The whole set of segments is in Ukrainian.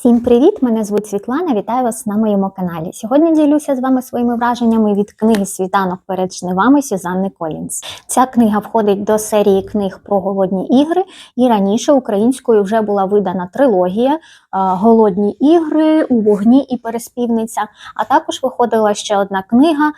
Всім привіт! Мене звуть Світлана. Вітаю вас на моєму каналі. Сьогодні ділюся з вами своїми враженнями від книги Світанок перед жнивами Сюзанни Колінс. Ця книга входить до серії книг про голодні ігри, і раніше українською вже була видана трилогія Голодні ігри у вогні і переспівниця. А також виходила ще одна книга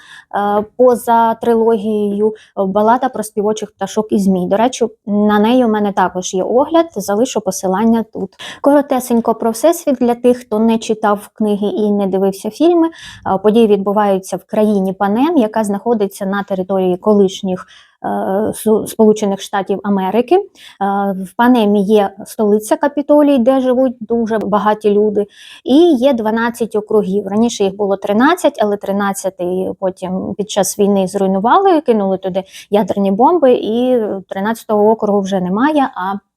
поза трилогією Балада про співочих пташок і змій. До речі, на неї у мене також є огляд. Залишу посилання тут. Коротесенько про всесвіт для тих, хто не читав книги і не дивився фільми. Е, Події відбуваються в країні Панем, яка знаходиться на території колишніх. е, Сполучених Штатів Америки Е, в Панемі є столиця Капітолій, де живуть дуже багаті люди, і є 12 округів. Раніше їх було 13, але 13 потім під час війни зруйнували, кинули туди ядерні бомби, і 13-го округу вже немає. а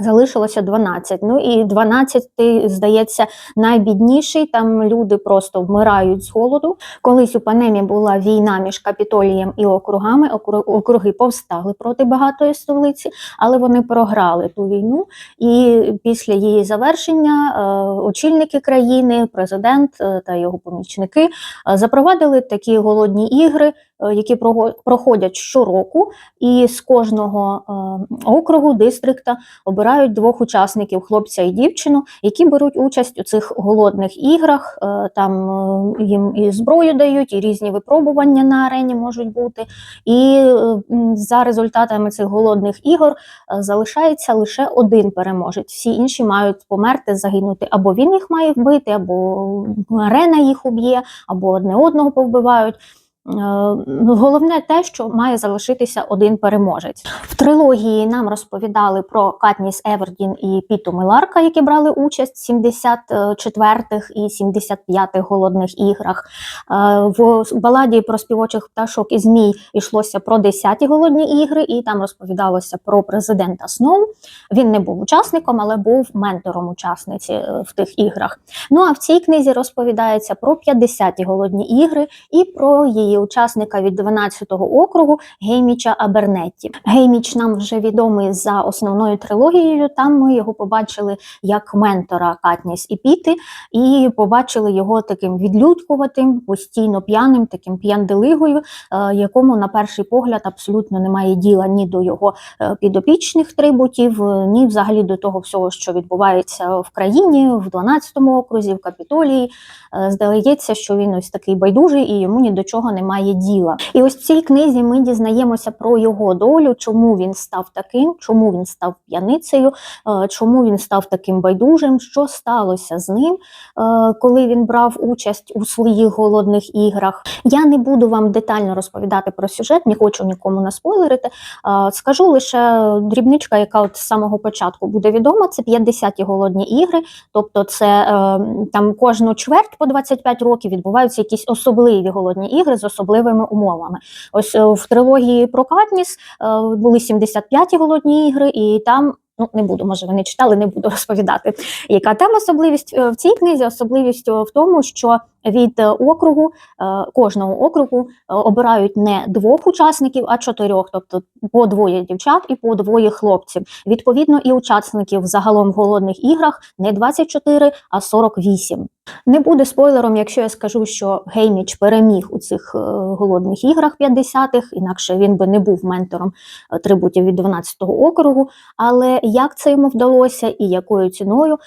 Залишилося 12. Ну і 12, здається, найбідніший. Там люди просто вмирають з голоду. Колись у Панемі була війна між Капітолієм і округами. Окру- Округи повстали проти багатої столиці, але вони програли ту війну. І після її завершення е, очільники країни, президент е, та його помічники е, запровадили такі голодні ігри, які прого- проходять щороку, і з кожного е, округу, дистрикта обирають двох учасників, хлопця і дівчину, які беруть участь у цих голодних іграх. Е, Там е, їм і зброю дають, і різні випробування на арені можуть бути. І е, за результатами цих голодних ігор е, залишається лише один переможець. Всі інші мають померти, загинути. Або він їх має вбити, або арена їх уб'є, або одне одного повбивають. Е, Головне те, що має залишитися один переможець. В трилогії нам розповідали про Катніс Евердін і Піту Миларка, які брали участь в 74-х і 75-х голодних іграх. Е, В баладі про співочих пташок і змій йшлося про 10-ті голодні ігри, і там розповідалося про президента Сноу. Він не був учасником, але був ментором учасниці е, в тих іграх. Ну а в цій книзі розповідається про 50-ті голодні ігри і про її учасника від 12-го округу Гейміча Абернетті. Гейміч нам вже відомий за основною трилогією. Там ми його побачили як ментора Катніс і Піти, і побачили його таким відлюдкуватим, постійно п'яним, таким п'янделигою, е, якому на перший погляд абсолютно немає діла ні до його е, підопічних трибутів, е, ні взагалі до того всього, що відбувається в країні, в 12-му окрузі, в Капітолії. Здається, що він ось такий байдужий і йому ні до чого немає діла. І ось в цій книзі ми дізнаємося про його долю, чому він став таким, чому він став п'яницею, е, чому він став таким байдужим, що сталося з ним, е, коли він брав участь у своїх голодних іграх. Я не буду вам детально розповідати про сюжет, не хочу нікому наспойлерити. Е, Скажу лише дрібничка, яка от з самого початку буде відома. Це 50-ті голодні ігри. Тобто, це там кожну чверть по 25 років відбуваються якісь особливі голодні ігри з особливими умовами. Ось е, в трилогії про Катніс е, були 75-ті голодні ігри, і там. Ну, не буду, може, ви не читали, не буду розповідати, яка там особливість Е, в цій книзі. Особливість в тому, що від округу е, кожного округу е, обирають не двох учасників, а чотирьох, тобто по двоє дівчат і по двоє хлопців. Відповідно, і учасників загалом в голодних іграх не 24, а 48. Не буде спойлером, якщо я скажу, що Гейміч переміг у цих е, голодних іграх 50-х, інакше він би не був ментором трибутів від 12-го округу. Але як це йому вдалося і якою ціною,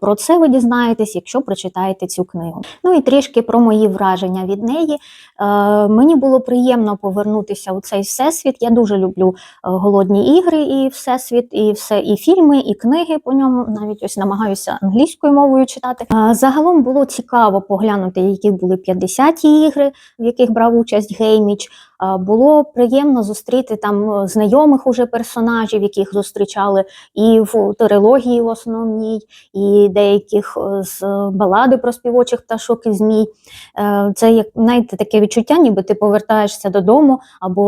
про це ви дізнаєтесь, якщо прочитаєте цю книгу. Ну і трішки про мої враження від неї. Е, Мені було приємно повернутися у цей всесвіт. Я дуже люблю е, голодні ігри і всесвіт, і все, і фільми, і книги по ньому. Навіть ось намагаюся англійською мовою читати. Е, Загалом було цікаво поглянути, які були 50-ті ігри, в яких брав участь Гейміч. Було приємно зустріти там е, знайомих уже персонажів, яких зустрічали і в трилогії в основній, і деяких е, з балади про співочих пташок і змій. Е, Це як знаєте, таке відчуття, ніби ти повертаєшся додому або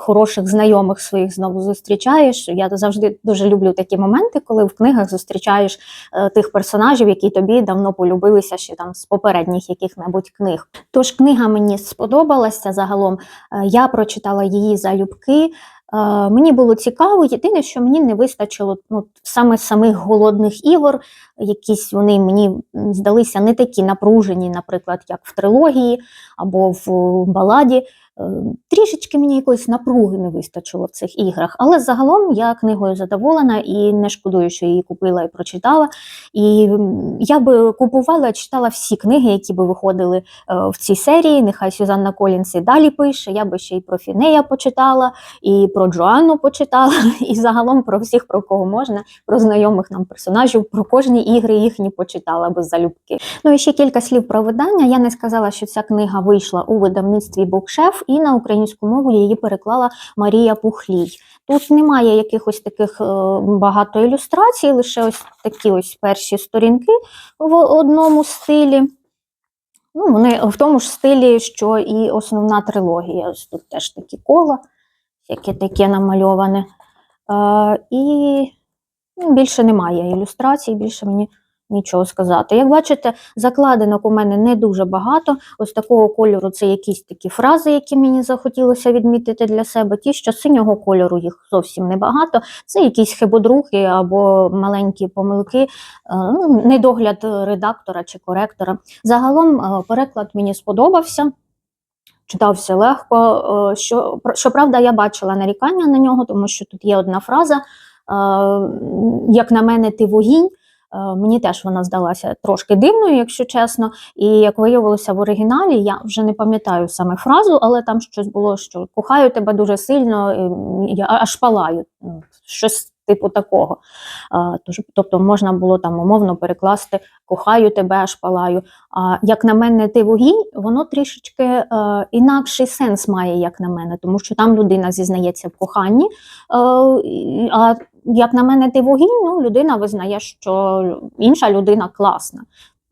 хороших знайомих своїх знову зустрічаєш. Я завжди дуже люблю такі моменти, коли в книгах зустрічаєш тих персонажів, які тобі давно полюбилися ще там з попередніх яких-небудь книг. Тож книга мені сподобалася загалом. Я прочитала її залюбки. Е, Мені було цікаво, єдине, що мені не вистачило ну, саме самих голодних ігор. Якісь вони мені здалися не такі напружені, наприклад, як в трилогії або в е, баладі. Е, Трішечки мені якоїсь напруги не вистачило в цих іграх, але загалом я книгою задоволена і не шкодую, що її купила і прочитала. І я би купувала, читала всі книги, які би виходили е, в цій серії. Нехай Сюзанна Колінс і далі пише. Я би ще й про Фінея почитала, і про Джоанну почитала, і загалом про всіх, про кого можна, про знайомих нам персонажів, про кожні ігри їхні почитала би залюбки. Ну і ще кілька слів про видання. Я не сказала, що ця книга вийшла у видавництві Букшеф, і на українську мову її переклала Марія Пухлій. Тут немає якихось таких е, багато ілюстрацій, лише ось такі ось перші сторінки в одному стилі. Ну, вони в тому ж стилі, що і основна трилогія. Ось тут теж такі кола, яке таке намальоване. Е, і ну, більше немає ілюстрацій, більше мені нічого сказати. Як бачите, закладинок у мене не дуже багато. Ось такого кольору це якісь такі фрази, які мені захотілося відмітити для себе. Ті, що синього кольору їх зовсім небагато. Це якісь хибодруги або маленькі помилки, е, ну, недогляд редактора чи коректора. Загалом е, переклад мені сподобався. Читався легко. е, Що, щоправда, я бачила нарікання на нього, тому що тут є одна фраза, як на мене, ти вогінь. Е, Мені теж вона здалася трошки дивною, якщо чесно. І як виявилося в оригіналі, я вже не пам'ятаю саме фразу, але там щось було, що кохаю тебе дуже сильно, я аж палаю. Ну, Щось типу такого. Е, Тобто можна було там умовно перекласти кохаю тебе, аж палаю. А як на мене, ти вогінь, воно трішечки е, інакший сенс має, як на мене, тому що там людина зізнається в коханні. А як на мене, ти вогінь, ну людина визнає, що інша людина класна.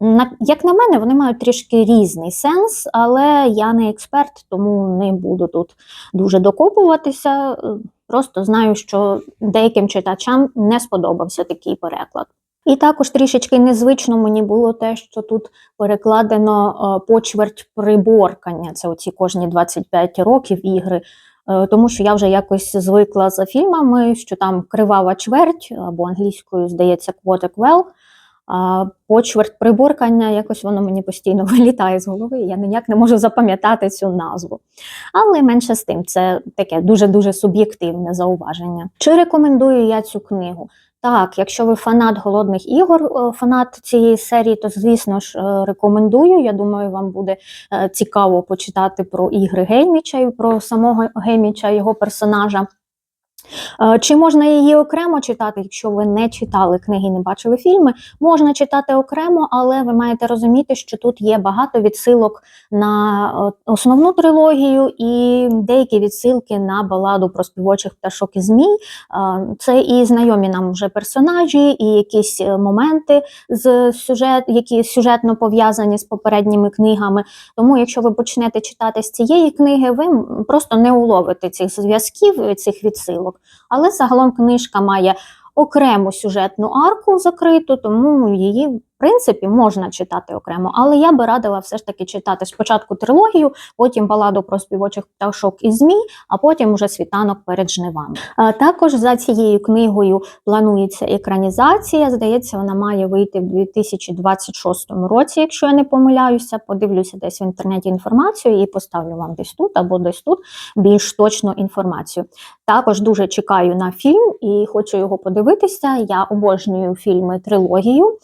На, як на мене, вони мають трішки різний сенс, але я не експерт, тому не буду тут дуже докопуватися. Просто знаю, що деяким читачам не сподобався такий переклад. І також трішечки незвично мені було те, що тут перекладено е, почверть приборкання. Це оці кожні 25 років ігри. Е, Тому що я вже якось звикла за фільмами, що там кривава чверть, або англійською, здається, quarter well, а почверть приборкання, якось воно мені постійно вилітає з голови. Я ніяк не можу запам'ятати цю назву. Але менше з тим, це таке дуже-дуже суб'єктивне зауваження. Чи рекомендую я цю книгу? Так, якщо ви фанат голодних ігор, е, фанат цієї серії, то звісно ж е, рекомендую. Я думаю, вам буде е, цікаво почитати про ігри Гейміча і про самого Гейміча, його персонажа. Е, Чи можна її окремо читати, якщо ви не читали книги, не бачили фільми? Можна читати окремо, але ви маєте розуміти, що тут є багато відсилок на е, основну трилогію і деякі відсилки на баладу про співочих пташок і змій. Е, Це і знайомі нам вже персонажі, і якісь моменти з сюжет, які сюжетно пов'язані з попередніми книгами. Тому, якщо ви почнете читати з цієї книги, ви просто не уловите цих зв'язків, цих відсилок. Але загалом книжка має окрему сюжетну арку закриту, тому її, принципі, можна читати окремо. Але я би радила все ж таки читати спочатку трилогію, потім баладу про співочих пташок і змій, а потім уже світанок перед жнивами. Е, Також за цією книгою планується екранізація. Здається, вона має вийти в 2026 році, якщо я не помиляюся. Подивлюся десь в інтернеті інформацію і поставлю вам десь тут або десь тут більш точну інформацію. Також дуже чекаю на фільм і хочу його подивитися. Я обожнюю фільми трилогію е,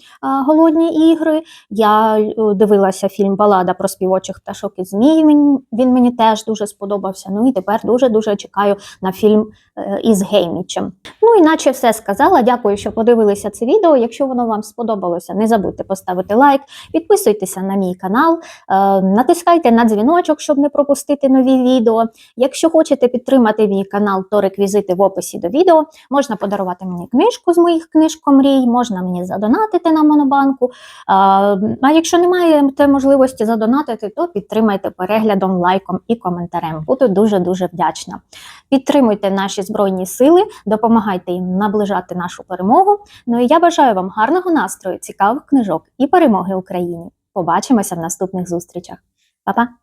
Голодні ігри. Я е, дивилася фільм Балада про співочих пташок і змій. Він, мені теж дуже сподобався. Ну і тепер дуже дуже чекаю на фільм е, із Геймічем. Ну, іначе все сказала. Дякую, що подивилися це відео. Якщо воно вам сподобалося, не забудьте поставити лайк, підписуйтеся на мій канал, е, натискайте на дзвіночок, щоб не пропустити нові відео. Якщо хочете підтримати мій канал, то реквізити в описі до відео. Можна подарувати мені книжку з моїх книжкомрій, можна мені задонатити на монобанку. А, а якщо не маєте можливості задонатити, то підтримайте переглядом, лайком і коментарем. Буду дуже-дуже вдячна. Підтримуйте наші збройні сили, допомагайте їм наближати нашу перемогу. Ну і я бажаю вам гарного настрою, цікавих книжок і перемоги Україні. Побачимося в наступних зустрічах. Па-па!